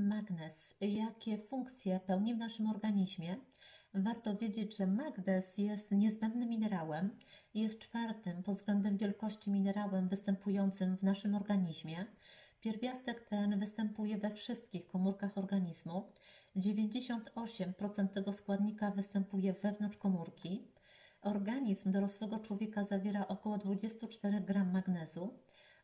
Magnez. Jakie funkcje pełni w naszym organizmie? Warto wiedzieć, że magnez jest niezbędnym minerałem. Jest czwartym pod względem wielkości minerałem występującym w naszym organizmie. Pierwiastek ten występuje we wszystkich komórkach organizmu. 98% tego składnika występuje wewnątrz komórki. Organizm dorosłego człowieka zawiera około 24 g magnezu.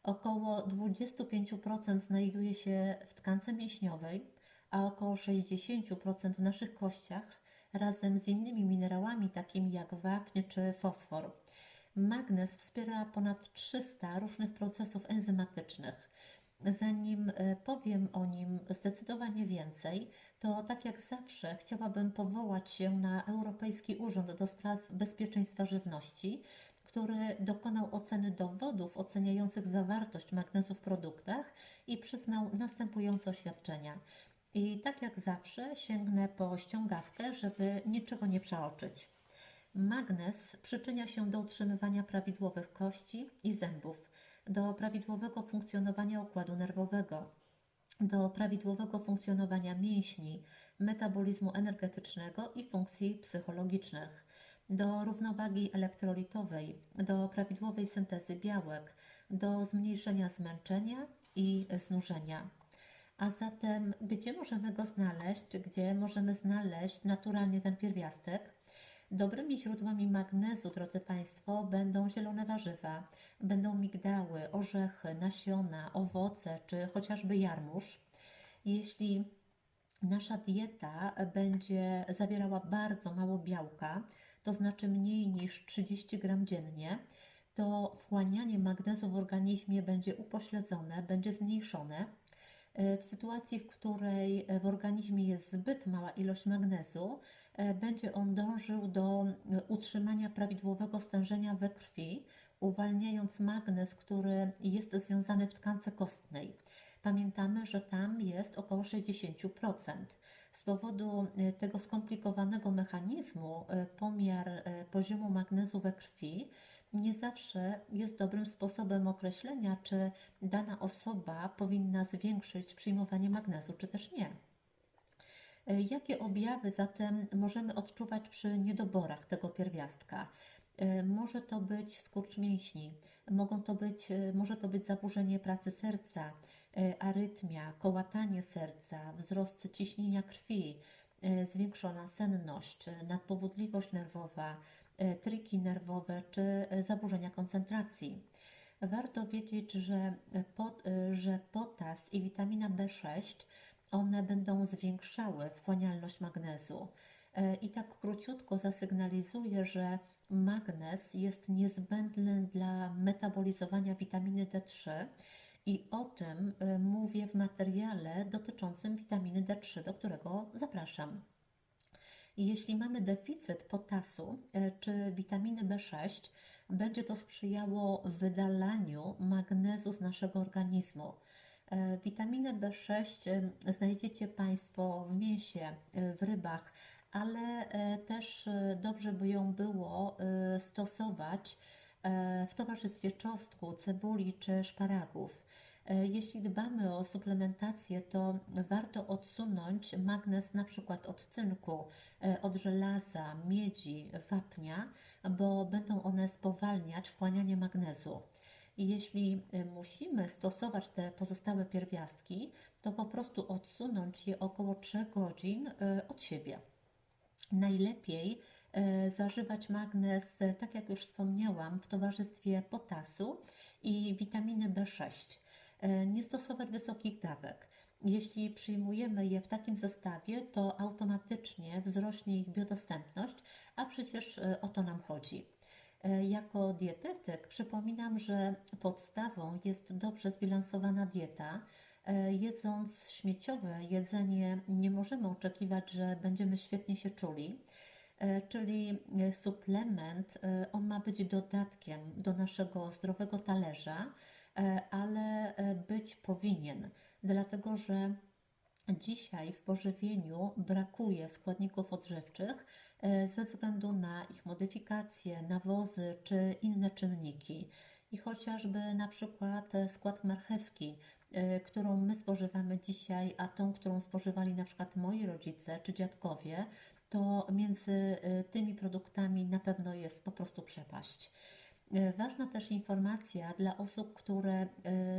Około 25% znajduje się w tkance mięśniowej, a około 60% w naszych kościach razem z innymi minerałami takimi jak wapń czy fosfor. Magnez wspiera ponad 300 różnych procesów enzymatycznych. Zanim e, powiem o nim zdecydowanie więcej, to tak jak zawsze chciałabym powołać się na Europejski Urząd do Spraw Bezpieczeństwa Żywności, który dokonał oceny dowodów oceniających zawartość magnezu w produktach i przyznał następujące oświadczenia. I tak jak zawsze sięgnę po ściągawkę, żeby niczego nie przeoczyć. Magnez przyczynia się do utrzymywania prawidłowych kości i zębów, do prawidłowego funkcjonowania układu nerwowego, do prawidłowego funkcjonowania mięśni, metabolizmu energetycznego i funkcji psychologicznych do równowagi elektrolitowej, do prawidłowej syntezy białek, do zmniejszenia zmęczenia i znużenia. A zatem, gdzie możemy go znaleźć, gdzie możemy znaleźć naturalnie ten pierwiastek? Dobrymi źródłami magnezu, drodzy Państwo, będą zielone warzywa, będą migdały, orzechy, nasiona, owoce czy chociażby jarmuż. Jeśli nasza dieta będzie zawierała bardzo mało białka, to znaczy mniej niż 30 gram dziennie, to wchłanianie magnezu w organizmie będzie upośledzone, będzie zmniejszone. E, w sytuacji, w której w organizmie jest zbyt mała ilość magnezu, e, będzie on dążył do e, utrzymania prawidłowego stężenia we krwi, uwalniając magnez, który jest związany w tkance kostnej. Pamiętamy, że tam jest około 60% powodu y, tego skomplikowanego mechanizmu y, pomiar y, poziomu magnezu we krwi nie zawsze jest dobrym sposobem określenia, czy dana osoba powinna zwiększyć przyjmowanie magnezu, czy też nie. Jakie objawy zatem możemy odczuwać przy niedoborach tego pierwiastka? Może to być skurcz mięśni, mogą to być, może to być zaburzenie pracy serca, E, arytmia, kołatanie serca, wzrost ciśnienia krwi, zwiększona senność, nadpobudliwość nerwowa, triki nerwowe czy zaburzenia koncentracji. Warto wiedzieć, że, pot, że potas i witamina B6 one będą zwiększały wchłanialność magnezu. I tak króciutko zasygnalizuję, że magnez jest niezbędny dla metabolizowania witaminy D3 i o tym y, mówię w materiale dotyczącym witaminy D3, do którego zapraszam. Jeśli mamy deficyt potasu y, czy witaminy B6, będzie to sprzyjało wydalaniu magnezu z naszego organizmu. Y, witaminę B6 znajdziecie Państwo w mięsie, w rybach, ale też dobrze by ją było stosować w towarzystwie czosnku, cebuli czy szparagów. E, jeśli dbamy o suplementację, to warto odsunąć magnez na przykład od cynku, e, od żelaza, miedzi, wapnia, bo będą one spowalniać wchłanianie magnezu. I jeśli e, musimy stosować te pozostałe pierwiastki, to po prostu odsunąć je około 3 godzin od siebie. Najlepiej zażywać magnez, tak jak już wspomniałam, w towarzystwie potasu i witaminy B6. E, nie stosować wysokich dawek. Jeśli przyjmujemy je w takim zestawie, to automatycznie wzrośnie ich biodostępność, a przecież e, o to nam chodzi. E, jako dietetyk przypominam, że podstawą jest dobrze zbilansowana dieta. Jedząc śmieciowe jedzenie, nie możemy oczekiwać, że będziemy świetnie się czuli. Czyli suplement, on ma być dodatkiem do naszego zdrowego talerza, E, ale e, być powinien, dlatego że dzisiaj w pożywieniu brakuje składników odżywczych e, ze względu na ich modyfikacje, nawozy czy inne czynniki. I chociażby na przykład skład marchewki którą my spożywamy dzisiaj, a tą, którą spożywali na przykład moi rodzice czy dziadkowie, to między y, tymi produktami na pewno jest po prostu przepaść. Y, Ważna też informacja dla osób, które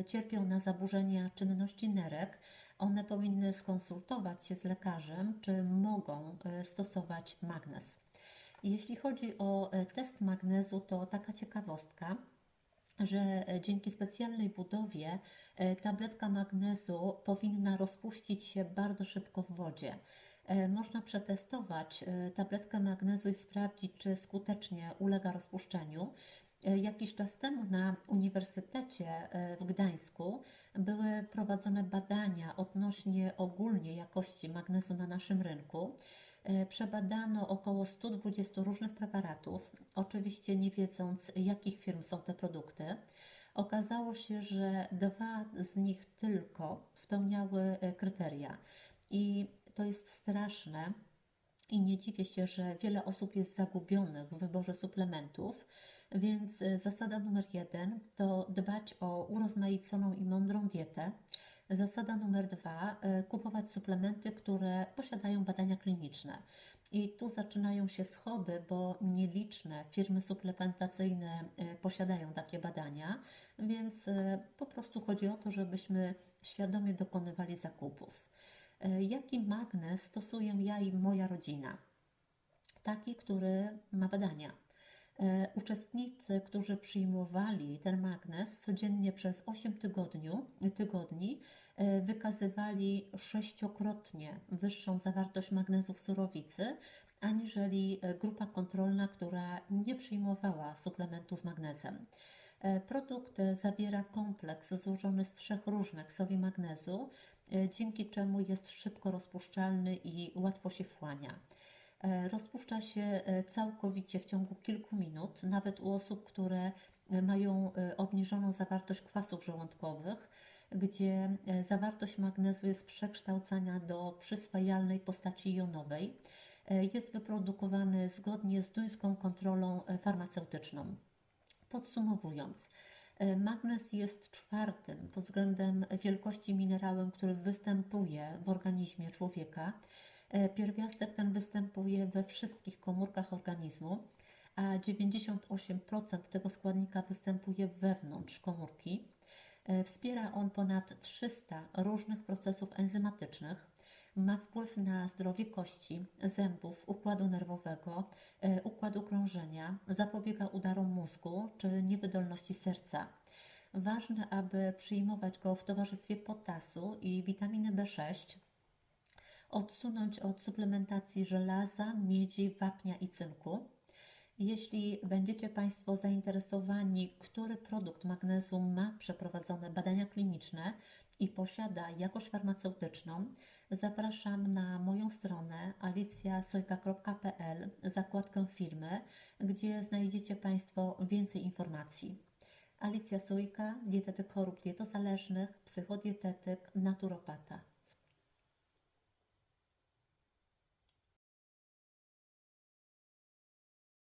cierpią na zaburzenia czynności nerek. One powinny skonsultować się z lekarzem, czy mogą stosować magnez. Jeśli chodzi o test magnezu, to taka ciekawostka, że e, dzięki specjalnej budowie e, tabletka magnezu powinna rozpuścić się bardzo szybko w wodzie. E, Można przetestować tabletkę magnezu i sprawdzić, czy skutecznie ulega rozpuszczeniu. Jakiś czas temu na Uniwersytecie w Gdańsku były prowadzone badania odnośnie ogólnie jakości magnezu na naszym rynku. E, Przebadano około 120 różnych preparatów, oczywiście nie wiedząc, jakich firm są te produkty. Okazało się, że dwa z nich tylko spełniały e, kryteria. I to jest straszne. I nie dziwię się, że wiele osób jest zagubionych w wyborze suplementów, więc e, zasada numer jeden to dbać o urozmaiconą i mądrą dietę. Zasada numer dwa e, kupować suplementy, które posiadają badania kliniczne. I tu zaczynają się schody, bo nieliczne firmy suplementacyjne e, posiadają takie badania, więc e, po prostu chodzi o to, żebyśmy świadomie dokonywali zakupów. Jaki magnez stosuję ja i moja rodzina? Taki, który ma badania. E, Uczestnicy, którzy przyjmowali ten magnez codziennie przez 8 tygodniu, tygodni, e, wykazywali sześciokrotnie wyższą zawartość magnezu w surowicy, aniżeli e, grupa kontrolna, która nie przyjmowała suplementu z magnezem. Produkt zawiera kompleks złożony z trzech różnych soli magnezu, dzięki czemu jest szybko rozpuszczalny i łatwo się wchłania. E, Rozpuszcza się e, całkowicie w ciągu kilku minut, nawet u osób, które e, mają obniżoną zawartość kwasów żołądkowych, gdzie zawartość magnezu jest przekształcana do przyswajalnej postaci jonowej. Jest wyprodukowany zgodnie z duńską kontrolą farmaceutyczną. Podsumowując, magnez jest czwartym pod względem wielkości minerałem, który występuje w organizmie człowieka. E, Pierwiastek ten występuje we wszystkich komórkach organizmu, a 98% tego składnika występuje wewnątrz komórki. E, Wspiera on ponad 300 różnych procesów enzymatycznych. Ma wpływ na zdrowie kości, zębów, układu nerwowego, e, układu krążenia, zapobiega udarom mózgu czy niewydolności serca. Ważne, aby przyjmować go w towarzystwie potasu i witaminy B6, odsunąć od suplementacji żelaza, miedzi, wapnia i cynku. Jeśli będziecie Państwo zainteresowani, który produkt magnezu ma przeprowadzone badania kliniczne i posiada jakość farmaceutyczną, zapraszam na moją stronę alicjasojka.pl, zakładkę firmy, gdzie znajdziecie Państwo więcej informacji. Alicja Sojka, dietetyk chorób dietozależnych, psychodietetyk, naturopata.